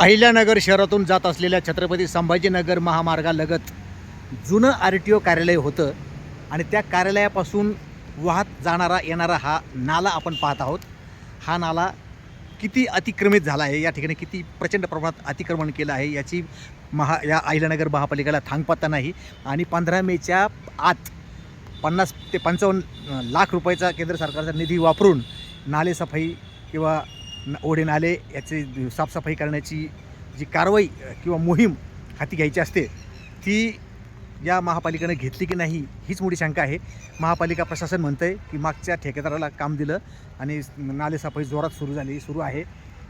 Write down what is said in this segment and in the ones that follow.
अहिल्यानगर शहरातून जात असलेल्या छत्रपती संभाजीनगर महामार्गालगत जुनं आर टी ओ कार्यालय होतं आणि त्या कार्यालयापासून वाहत जाणारा येणारा हा नाला आपण पाहत आहोत. हा नाला किती अतिक्रमित झाला आहे या ठिकाणी किती प्रचंड प्रमाणात अतिक्रमण केलं आहे याची महा या अहिल्यानगर महापालिकेला थांगपत्ता नाही. आणि पंधरा मेच्या आत पन्नास ते पंचावन्न लाख रुपयाचा केंद्र सरकारचा निधी वापरून नालेसफाई किंवा ओढे नाले याची साफसफाई करण्याची जी कारवाई किंवा मोहीम हाती घ्यायची असते ती या महापालिकेनं घेतली की नाही हीच मोठी शंका आहे. महापालिका प्रशासन म्हणतं आहे की मागच्या ठेकेदाराला काम दिलं आणि नालेसफाई जोरात सुरू झाली सुरू आहे.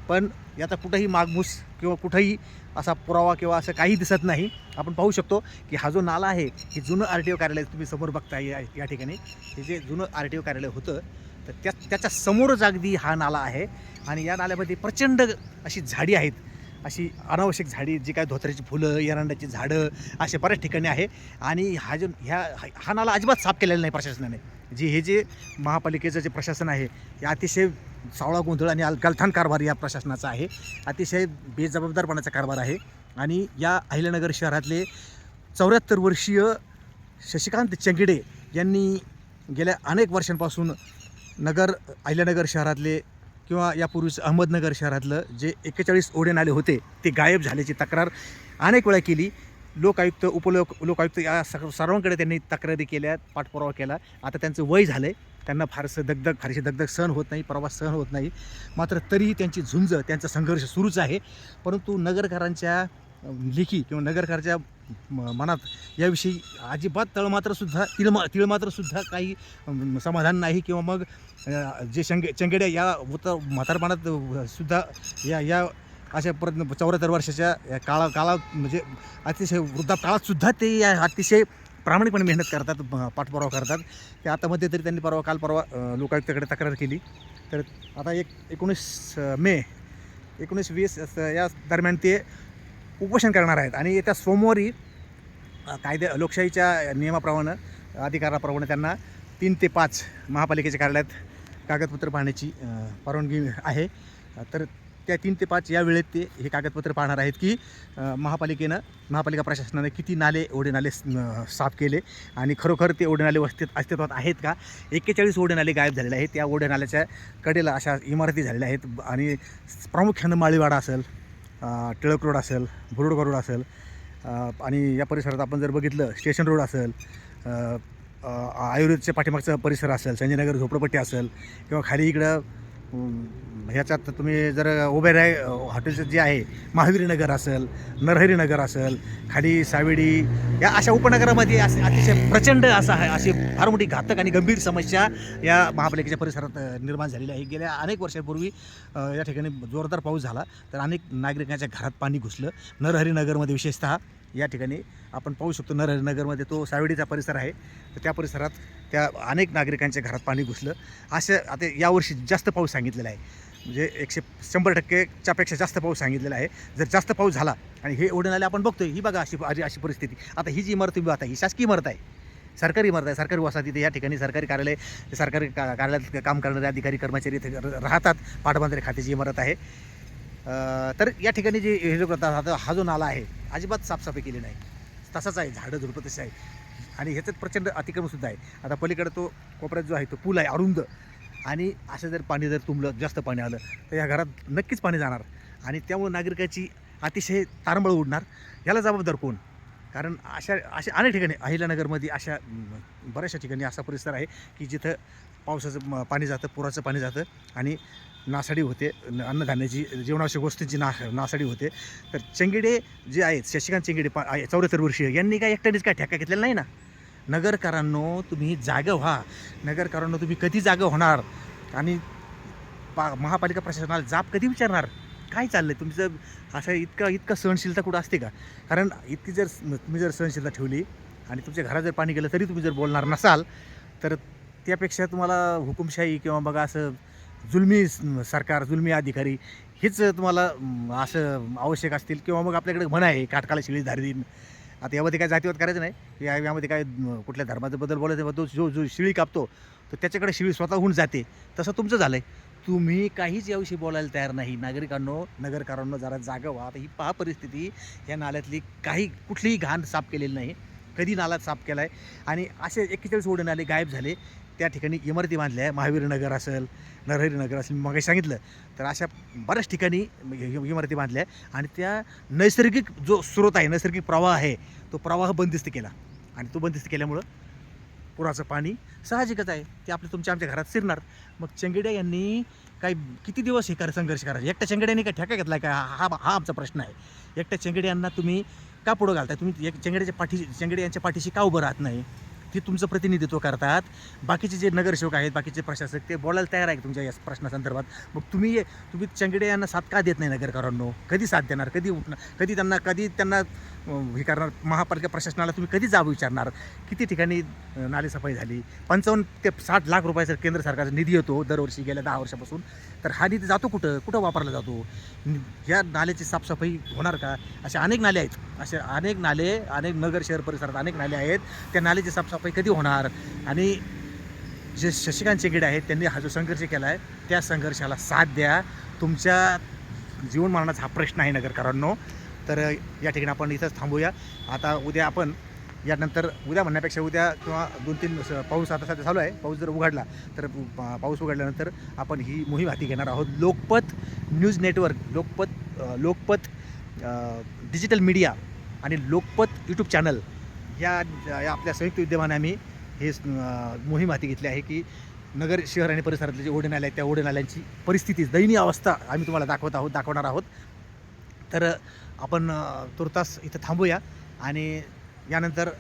पण याचा कुठंही मागमूस किंवा कुठंही असा पुरावा किंवा असं काही दिसत नाही. आपण पाहू शकतो की हा जो नाला आहे हे जुनं आर टी ओ कार्यालय तुम्ही समोर बघताय या या ठिकाणी. हे जे जुनं आर टी ओ कार्यालय होतं तर त्या त्याच्या समोरच अगदी हा नाला आहे. आणि या नाल्यामध्ये प्रचंड अशी झाडी आहेत. अशी अनावश्यक झाडी जी काय धोत्र्याची फुलं एरंडाची झाडं असे बऱ्याच ठिकाणी आहे. आणि हा जो ह्या हा नाला अजिबात साफ केलेला नाही प्रशासनाने. जे हे जे महापालिकेचं जे प्रशासन आहे हे अतिशय सावळा गोंधळ आणि अल- गलथान कारभार या प्रशासनाचा आहे. अतिशय बेजबाबदारपणाचा कारभार आहे. आणि या अहिल्यानगर शहरातले चौऱ्याहत्तर वर्षीय शशिकांत चंगिडे यांनी गेल्या अनेक वर्षांपासून नगर अहिल्यानगर शहरातले किंवा यापूर्वीच अहमदनगर शहरातलं जे एक्केचाळीस ओढे नाले होते ते गायब झाल्याची तक्रार अनेक वेळा केली. लोकायुक्त उपलोक लोकायुक्त या सग सर्वांकडे त्यांनी तक्रारी केल्या पाठपुरावा केला. आता त्यांचं वय झालं आहे त्यांना फारसं दगदग फारशी दगदग सहन होत नाही प्रवास सहन होत नाही. मात्र तरीही त्यांची झुंज त्यांचा संघर्ष सुरूच आहे. परंतु नगरकरांच्या लेखी किंवा नगरकारच्या म- मनात याविषयी अजिबात तळमात्रसुद्धा तिळमा तिळमात्रसुद्धा काही समाधान नाही किंवा मग जे शंगे चंगेड्या या उत म्हातारपणात सुद्धा या या अशा परत चौऱ्याहत्तर वर्षाच्या या काळा काळा म्हणजे अतिशय वृद्धा काळातसुद्धा ते या अतिशय प्रामाणिकपणे मेहनत करतात पाठपुरावा करतात. ते आता मध्ये तरी त्यांनी परवा काल परवा लोकायुक्ताकडे तक्रार केली. तर आता एक एकोणीस मे एकोणीस वीस या दरम्यान ते उपोषण करणार आहेत. आणि येत्या सोमवारी कायद्या लोकशाहीच्या नियमाप्रमाणे अधिकाराप्रमाणे त्यांना तीन ते पाच महापालिकेच्या कार्यालयात कागदपत्र पाहण्याची परवानगी आहे. तर त्या तीन ते पाच या वेळेत ते हे कागदपत्र पाहणार आहेत की महापालिकेनं महापालिका प्रशासनाने किती नाले ओढे नाले साफ केले आणि खरोखर ते ओढे नाले अस्तित अस्तित्वात आहेत का? एक्केचाळीस ओढे नाले गायब झालेले आहेत. त्या ओढे नाल्याच्या कडेला अशा इमारती झालेल्या आहेत. आणि प्रामुख्यानं माळीवाडा असेल टिळक रोड असेल भुरुड रोड असेल आणि या परिसरात आपण जर बघितलं स्टेशन रोड असेल आयुर्वेदच्या पाठीमागचा परिसर असेल संजयनगर झोपडपट्टी असेल किंवा खाली इकडं ह्याच्यात तुम्ही जर उभे राय हॉटेलचं जे आहे महावीरनगर असेल नरहरी नगर असेल खाडी सावेडी या अशा उपनगरामध्ये असे अतिशय प्रचंड असा आहे अशी फार मोठी घातक आणि गंभीर समस्या या महापालिकेच्या परिसरात निर्माण झालेली आहे. गेल्या अनेक वर्षापूर्वी या ठिकाणी जोरदार पाऊस झाला तर अनेक नागरिकांच्या घरात पाणी घुसलं. नरहरी नगरमध्ये विशेषतः या ठिकाणी आपण पाहू शकतो नरहरी नगरमध्ये तो सावेडीचा परिसर आहे. तर त्या परिसरात त्या अनेक नागरिकांच्या घरात पाणी घुसलं. असे आता यावर्षी जास्त पाऊस सांगितलेला आहे. म्हणजे एकशे शंभर टक्केच्यापेक्षा जास्त पाऊस सांगितलेला आहे. जर जास्त पाऊस झाला आणि हे ओढून आले आपण बघतोय ही बघा अशी अशी अशी परिस्थिती. आता ही जी इमारत तुम्ही आता ही शासकीय इमारत आहे. सरकारी इमारत आहे. सरकारी वसाहती या ठिकाणी सरकारी कार्यालय सरकारी का कार्यालयात काम करणारे अधिकारी कर्मचारी इथे राहतात. पाटबंधारे खात्याची इमारत आहे. तर या ठिकाणी जे हे जो आता हा जो नाला आहे अजिबात साफसफाई केली नाही. तसाच आहे झाडं झुडपं तसे आहे आणि ह्याच्यात प्रचंड अतिक्रमणसुद्धा आहे. आता पलीकडे तो कोपऱ्यात जो आहे तो पूल आहे अरुंद. आणि असं जर पाणी जर तुंबलं जास्त पाणी आलं तर या घरात नक्कीच पाणी जाणार. आणि त्यामुळे नागरिकाची अतिशय तारंबळ उडणार. याला जबाबदार कोण? कारण अशा अशा अनेक ठिकाणी अहिल्यानगरमध्ये अशा बऱ्याचशा ठिकाणी असा परिसर आहे की जिथं पावसाचं म, पाणी जातं पुराचं पाणी जातं. आणि नासाडी होते अन्नधान्याची जीवनावश्यक वस्तूंची ना नासाडी होते. तर चंगिडे जे आहेत शशिकांत चंगिडे पा चौऱ्याहत्तर वर्षीय यांनी काय एकट्यानेच काय ठेका घेतलेला नाही ना? नगरकरांनो तुम्ही जागं व्हा. नगरकरांनो तुम्ही कधी जागं होणार? आणि पा महापालिका प्रशासनाला जाब कधी विचारणार? काय चाललं आहे तुमचं असं इतकं इतकं सहनशीलता कुठं असते का? कारण इतकी जर तुम्ही जर सहनशीलता ठेवली आणि तुमच्या घरात जर पाणी गेलं तरी तुम्ही जर बोलणार नसाल तर त्यापेक्षा तुम्हाला हुकुमशाही किंवा बघा असं जुलमी सरकार जुलमी अधिकारी हेच तुम्हाला असं आवश्यक असतील किंवा मग आपल्याकडे म्हणा आहे काटकाला शिळी धारी आता यामध्ये काय जातीवाद करायचं नाही. या यामध्ये काय कुठल्या धर्माचा बदल बोलायचं तो जो जो शिळी कापतो तर त्याच्याकडे शिळी स्वतःहून जाते. तसं तुमचं झालं आहे तुम्ही काहीच याविषयी बोलायला तयार नाही. नागरिकांनो नगरकारांनो जरा जागा व्हा. आता ही पहा परिस्थिती. या नाल्यातली काही कुठलीही घाण साफ केलेली नाही. कधी नाला साफ केला आहे आणि असे एक्केचाळीस ओढे नाले गायब झाले. त्या ठिकाणी इमारती बांधल्या. आहे महावीर नगर असेल नरहरी नगर असेल मग सांगितलं. तर अशा बऱ्याच ठिकाणी इमारती बांधल्या. आहे आणि त्या नैसर्गिक जो स्रोत आहे नैसर्गिक प्रवाह आहे तो प्रवाह बंदिस्त केला. आणि तो बंदिस्त केल्यामुळं पुराचं पाणी साहजिकच आहे. ते आपलं तुमच्या आमच्या घरात शिरणार. मग चंगेड्या यांनी काय किती दिवस हे कर संघर्ष करायचा? एकट्या चंगेड्यांनी काय ठेका घेतला का? हा हा आमचा प्रश्न आहे. एकट्या चंगेड्यांना तुम्ही का पुढं घालताय? तुम्ही एक चंगेड्याच्या पाठी चेंगडे यांच्या पाठीशी का उभं राहत नाही? ते तुमचं प्रतिनिधित्व करतात. बाकीचे जे नगरसेवक आहेत बाकीचे प्रशासक ते बोलायला तयार आहे तुमच्या या प्रश्नासंदर्भात. मग तुम्ही तुम्ही चंगेडे यांना साथ का देत नाही नगरकरांनो? कधी साथ देणार? कधी उठणार कधी त्यांना कधी त्यांना हे करणार? महापालिका प्रशासनाला तुम्ही कधी जाब विचारणार? किती ठिकाणी नालेसफाई झाली? पंचावन्न ते साठ लाख रुपयाचा केंद्र सरकारचा निधी येतो दरवर्षी गेल्या दहा वर्षापासून. तर हा निधी जातो कुठं? कुठं वापरला जातो? या नाल्याची साफसफाई होणार का? असे अनेक नाले आहेत. असे अनेक नाले अनेक नगर शहर परिसरात अनेक नाले आहेत. त्या नाल्याची साफसफाई कधी होणार? आणि जे शशिकांत शेगडे आहेत त्यांनी हा जो संघर्ष केला आहे त्या संघर्षाला साथ द्या. तुमच्या जीवनमरणाचा हा प्रश्न आहे नगरकरांनो. तर या ठिकाणी आपण इथंच थांबूया. आता उद्या आपण यानंतर उद्या म्हणण्यापेक्षा उद्या किंवा दोन तीन पाऊस आता सध्या चालू आहे. पाऊस जर उघडला तर पाऊस उघडल्यानंतर आपण ही मोहीम हाती घेणार आहोत. Lokmat news network Lokmat Lokmat digital media आणि लोकपत यूट्यूब चॅनल या या आपल्या संयुक्त विद्यमाने आम्ही हे मोहीम हाती घेतली आहे की नगर शहर आणि परिसरातले जे ओढे आहेत त्या ओढे नाल्यांची परिस्थिती दयनीय अवस्था आम्ही तुम्हाला दाखवत आहोत दाखवणार आहोत. तर आपण तुर्तास इथं थांबूया आणि यानंतर